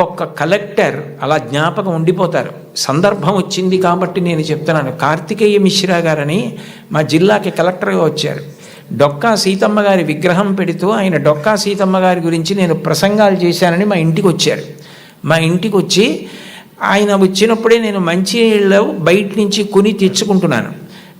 ఒక్కొక్క కలెక్టర్ అలా జ్ఞాపకం ఉండిపోతారు. సందర్భం వచ్చింది కాబట్టి నేను చెప్తున్నాను. కార్తికేయ మిశ్రా గారని మా జిల్లాకి కలెక్టర్గా వచ్చారు. డొక్కా సీతమ్మ గారి విగ్రహం పెడుతూ ఆయన డొక్కా సీతమ్మ గారి గురించి నేను ప్రసంగాలు చేశానని మా ఇంటికి వచ్చారు. మా ఇంటికి వచ్చి ఆయన వచ్చినప్పుడే నేను మంచినీళ్ళు బయట నుంచి కొని తెచ్చుకుంటున్నాను.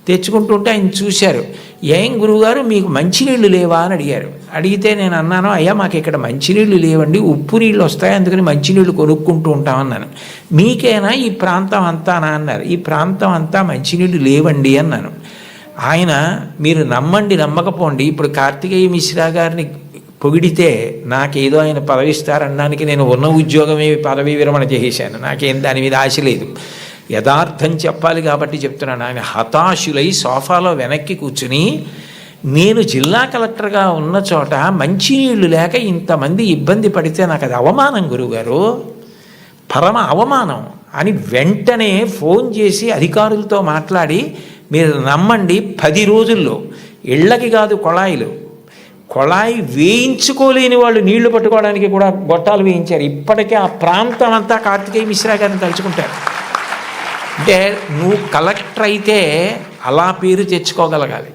తెచ్చుకుంటుంటే ఆయన చూశారు. ఏం గురువుగారు మీకు మంచినీళ్ళు లేవా అని అడిగారు. అడిగితే నేను అన్నాను అయ్యా మాకు ఇక్కడ మంచినీళ్ళు లేవండి ఉప్పు నీళ్ళు వస్తాయి అందుకని మంచినీళ్ళు కొనుక్కుంటూ ఉంటామన్నాను మీకేనా ఈ ప్రాంతం అంతానా? అన్నారు. ఈ ప్రాంతం అంతా మంచినీళ్ళు లేవండి అన్నాను. ఆయన మీరు నమ్మండి నమ్మకపోండి ఇప్పుడు కార్తికేయ మిశ్రా గారిని పొగిడితే నాకేదో ఆయన పదవిస్తారనడానికి నేను ఉన్న ఉద్యోగమే పదవి విరమణ చేసేసాను నాకేం దాని మీద ఆశ లేదు. యథార్థం చెప్పాలి కాబట్టి చెప్తున్నాను. ఆయన హతాశులై సోఫాలో వెనక్కి కూర్చుని నేను జిల్లా కలెక్టర్గా ఉన్న చోట మంచినీళ్ళు లేక ఇంతమంది ఇబ్బంది పడితే నాకు అది అవమానం గురువుగారు. పరమ అవమానం. అని వెంటనే ఫోన్ చేసి అధికారులతో మాట్లాడి మీరు నమ్మండి పది రోజుల్లో ఇళ్ళకి కాదు కొళాయిలు. కొళాయి వేయించుకోలేని వాళ్ళు నీళ్ళు పట్టుకోవడానికి కూడా గొట్టాలు వేయించారు. ఇప్పటికే ఆ ప్రాంతం అంతా కార్తికేయ మిశ్రా గారిని తలుచుకుంటారు. అంటే నువ్వు కలెక్టర్ అయితే అలా పేరు తెచ్చుకోగలగాలి.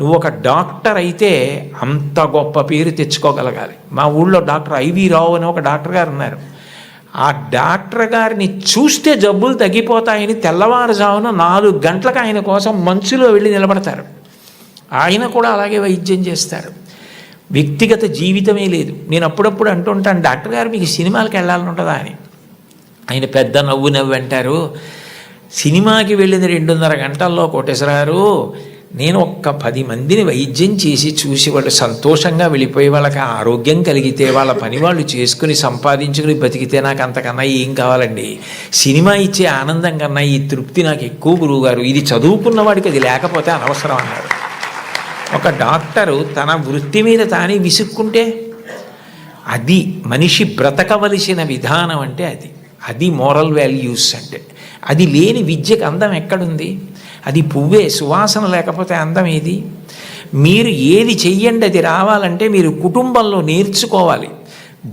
నువ్వు ఒక డాక్టర్ అయితే అంత గొప్ప పేరు తెచ్చుకోగలగాలి. మా ఊళ్ళో డాక్టర్ ఐవి రావు అని ఒక డాక్టర్ గారు ఉన్నారు. ఆ డాక్టర్ గారిని చూస్తే జబ్బులు తగ్గిపోతాయని తెల్లవారుజామున నాలుగు గంటలకు ఆయన కోసం మంచులో వెళ్ళి నిలబడతారు. ఆయన కూడా అలాగే వైద్యం చేస్తారు. వ్యక్తిగత జీవితమే లేదు. నేను అప్పుడప్పుడు అంటుంటాను డాక్టర్ గారు మీకు సినిమాలకు వెళ్ళాలని ఉంటుందా? అని. ఆయన పెద్ద నవ్వు నవ్వు అంటారు. సినిమాకి వెళ్ళిన రెండున్నర గంటల్లో కోటేశ్వరారు నేను ఒక్క పది మందిని వైద్యం చేసి చూసి వాళ్ళు సంతోషంగా వెళ్ళిపోయి వాళ్ళకి ఆరోగ్యం కలిగితే వాళ్ళ పని వాళ్ళు చేసుకుని సంపాదించుకుని బతికితే నాకు అంతకన్నా ఏం కావాలండి? సినిమా ఇచ్చే ఆనందం కన్నా ఈ తృప్తి నాకు ఎక్కువ గురువుగారు. ఇది చదువుకున్న వాడికి అది లేకపోతే అనవసరం అన్నారు. ఒక డాక్టరు తన వృత్తి మీద తానే విసుక్కుంటే అది మనిషి బ్రతకవలసిన విధానం అంటే అది. అది మోరల్ వాల్యూస్ అంటే. అది లేని విద్యకు అందం ఎక్కడుంది? అది పువ్వే సువాసన లేకపోతే అందం ఏది? మీరు ఏది చెయ్యండి అది రావాలంటే మీరు కుటుంబంలో నేర్చుకోవాలి.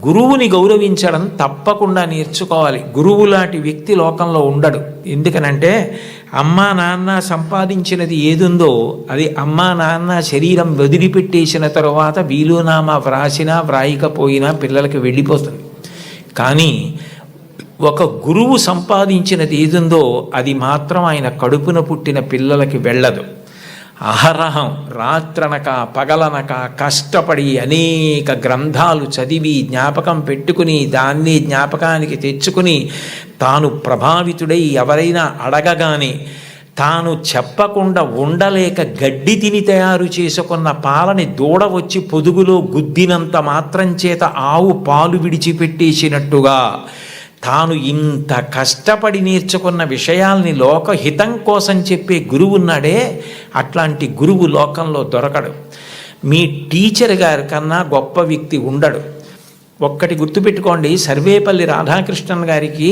గురువుని గౌరవించడం తప్పకుండా నేర్చుకోవాలి. గురువు లాంటి వ్యక్తి లోకంలో ఉండడు. ఎందుకనంటే అమ్మా నాన్న సంపాదించినది ఏదుందో అది అమ్మా నాన్న శరీరం వదిలిపెట్టేసిన తర్వాత వీలునామా వ్రాసినా వ్రాయకపోయినా పిల్లలకి వెళ్ళిపోతుంది. కానీ ఒక గురువు సంపాదించినది ఏదుందో అది మాత్రం ఆయన కడుపున పుట్టిన పిల్లలకి వెళ్ళదు. అహరహం రాత్రనక పగలనక కష్టపడి అనేక గ్రంథాలు చదివి జ్ఞాపకం పెట్టుకుని దాన్ని జ్ఞాపకానికి తెచ్చుకుని తాను ప్రభావితుడై ఎవరైనా అడగగానే తాను చెప్పకుండా ఉండలేక గడ్డి తిని తయారు చేసుకున్న పాలని దూడ వచ్చి పొదుగులో గుద్దినంత మాత్రం చేత ఆవు పాలు విడిచిపెట్టేసినట్టుగా తాను ఇంత కష్టపడి నేర్చుకున్న విషయాల్ని లోకహితం కోసం చెప్పే గురువు ఉన్నాడే అట్లాంటి గురువు లోకంలో దొరకడు. మీ టీచర్ గారి కన్నా గొప్ప వ్యక్తి ఉండడు. ఒక్కటి గుర్తుపెట్టుకోండి సర్వేపల్లి రాధాకృష్ణన్ గారికి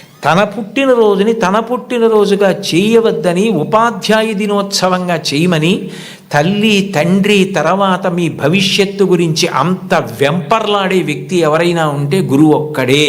తన పుట్టినరోజుని తన పుట్టినరోజుగా చేయవద్దని ఉపాధ్యాయ దినోత్సవంగా చేయమని తల్లి తండ్రి తర్వాత మీ భవిష్యత్తు గురించి అంత వెంపర్లాడే వ్యక్తి ఎవరైనా ఉంటే గురువు ఒక్కడే.